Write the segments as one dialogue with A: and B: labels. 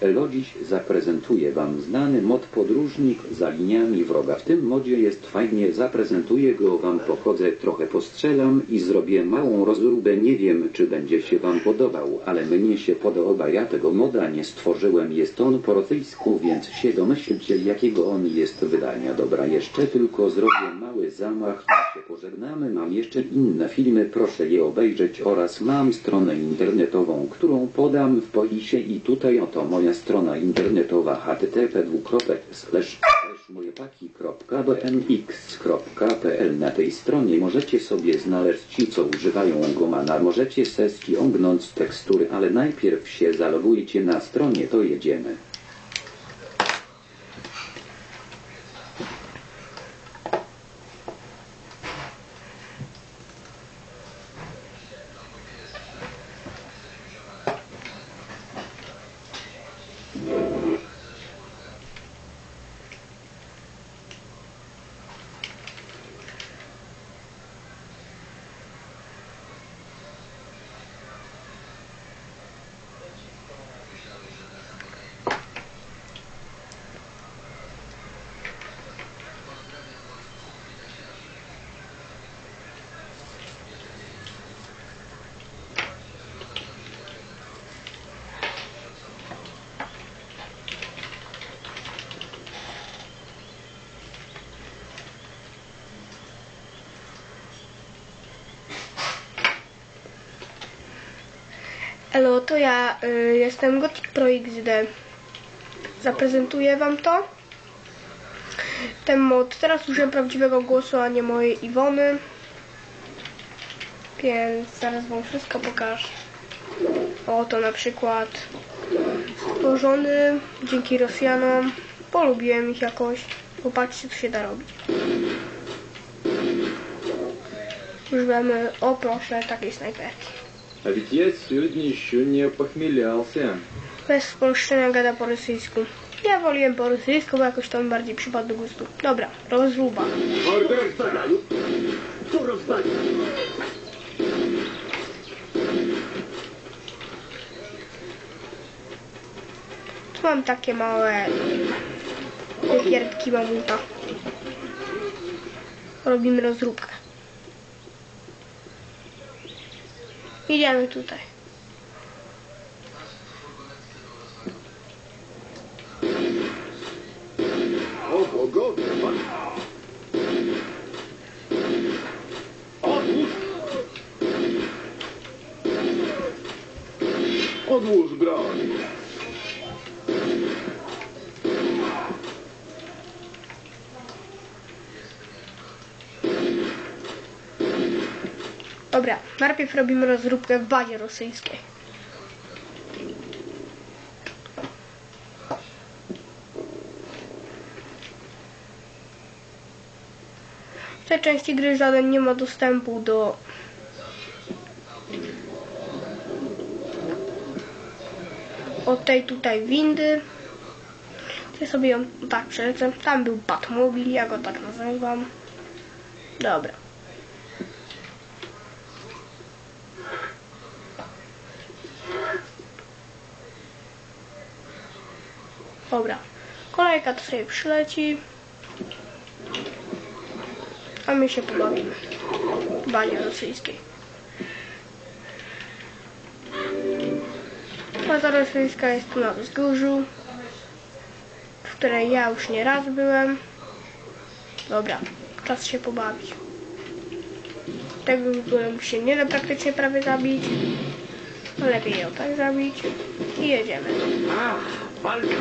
A: Elo dziś zaprezentuję wam znany mod podróżnik za liniami wroga. W tym modzie jest fajnie, zaprezentuję go wam, pochodzę, trochę postrzelam i zrobię małą rozróbę. Nie wiem, czy będzie się wam podobał, ale mnie się podoba. Ja tego moda nie stworzyłem. Jest on po rosyjsku, więc się domyślcie, jakiego on jest wydania. Dobra, jeszcze tylko zrobię mały zamach i się pożegnamy. Mam jeszcze inne filmy, proszę je obejrzeć oraz mam stronę internetową, którą podam w poisie i tutaj oto moja strona internetowa http://mojepaki.bmx.pl Na tej stronie możecie sobie znaleźć ci, co używają Gomana. Możecie se ściągnąć tekstury, ale najpierw się zalogujcie na stronie, to jedziemy.
B: Elo, to ja y, jestem Gothic Pro XD. Zaprezentuję wam to. Ten mod. Teraz użyłem prawdziwego głosu, a nie mojej Iwony. Więc zaraz wam wszystko pokażę. Oto na przykład stworzony dzięki Rosjanom. Polubiłem ich jakoś. Popatrzcie, co się da robić. Używamy, o proszę, takiej snajperki.
C: А ведь я сегодня еще не похмелялся.
B: Bez spolszczenia gada po rosyjsku. Ja woliłem po rosyjsku, bo jakoś to mi bardziej przypadł do gustu. Dobra, rozruba. Tu mam takie małe pierdki mamuta. Robimy rozróbkę. Idziemy tutaj.
C: O bogowie, pan... Odłóż... Odłóż broń.
B: Dobra, najpierw robimy rozróbkę w bazie rosyjskiej. W tej części gry żaden nie ma dostępu do od tej tutaj windy. Ja sobie ją tak przelecę. Tam był Batmobil, ja go tak nazywam. Dobra. Dobra. Kolejka to sobie przyleci. A my się pobawimy. W banie rosyjskiej. Baza rosyjska jest na wzgórzu, w której ja już nie raz byłem. Dobra, czas się pobawić. Tego w się nie da praktycznie prawie zabić. Lepiej ją tak zabić. I jedziemy.
C: А, walka!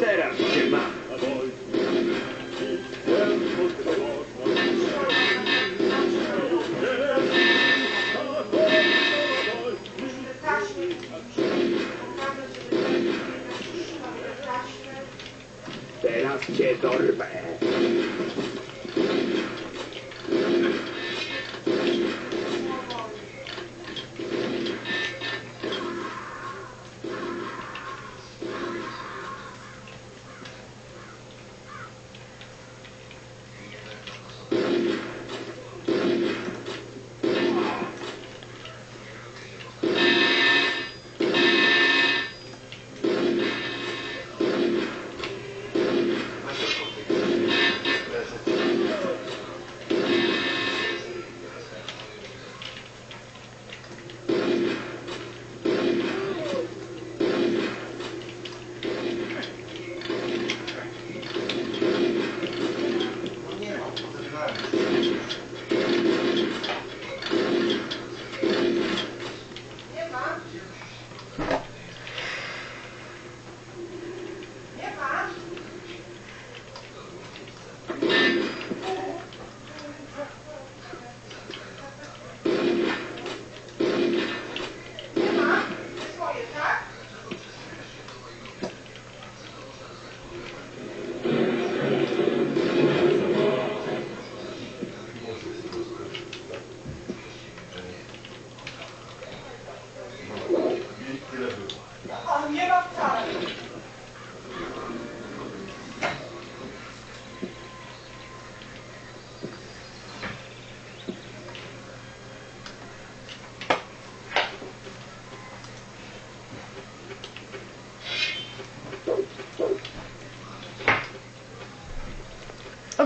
C: Teraz cię mam! Teraz cię dorwę!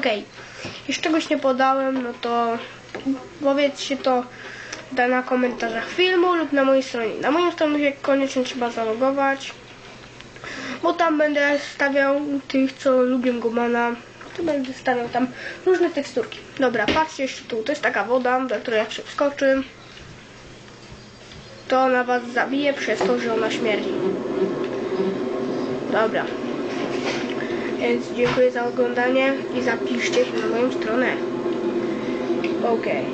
B: Okej, jeśli czegoś nie podałem, no to powiedzcie to na komentarzach filmu lub na mojej stronie. Na moim stronie koniecznie trzeba zalogować, bo tam będę stawiał tych, co lubią Gumana. To będę stawiał tam różne teksturki. Dobra, patrzcie jeszcze tu, to jest taka woda, do której jak się wskoczy, to ona was zabije przez to, że ona śmierdzi. Dobra. Więc dziękuję za oglądanie i zapiszcie się na moją stronę. Okej.